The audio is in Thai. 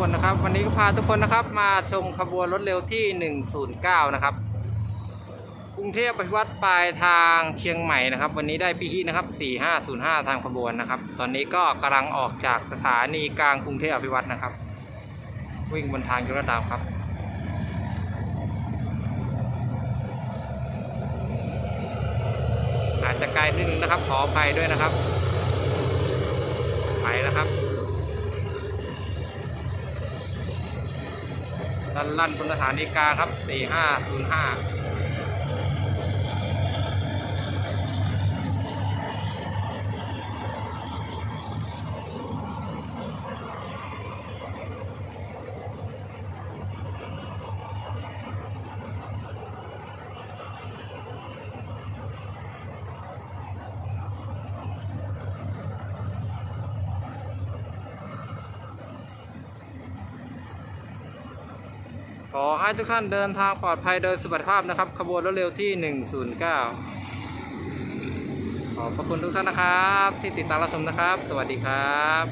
คนนะครับ วันนี้ก็พาทุกคนนะครับ มาชมขบวนรถเร็วที่ 109 นะครับ กรุงเทพปฏิวัติปลายทางเชียงใหม่นะครับ วันนี้ได้พี่ฮินะครับ 4505 ทางขบวนนะครับ ตอนนี้ก็กำลังออกจากสถานีกลางกรุงเทพอภิวัตนะครับ วิ่งบนทางยกระดับครับอาจจะไกลนิดนึงนะครับ ขออภัยด้วยนะครับ ไปแล้วครับ ลันลั่นบนสถานีกาครับ 4505 ขอให้ทุกท่านเดินทางปลอดภัยโดยสุขภาพนะครับ ขบวนรถเร็วที่ 109 ขอบพระคุณทุกท่านนะครับ ที่ติดตามรับชมนะครับ สวัสดีครับ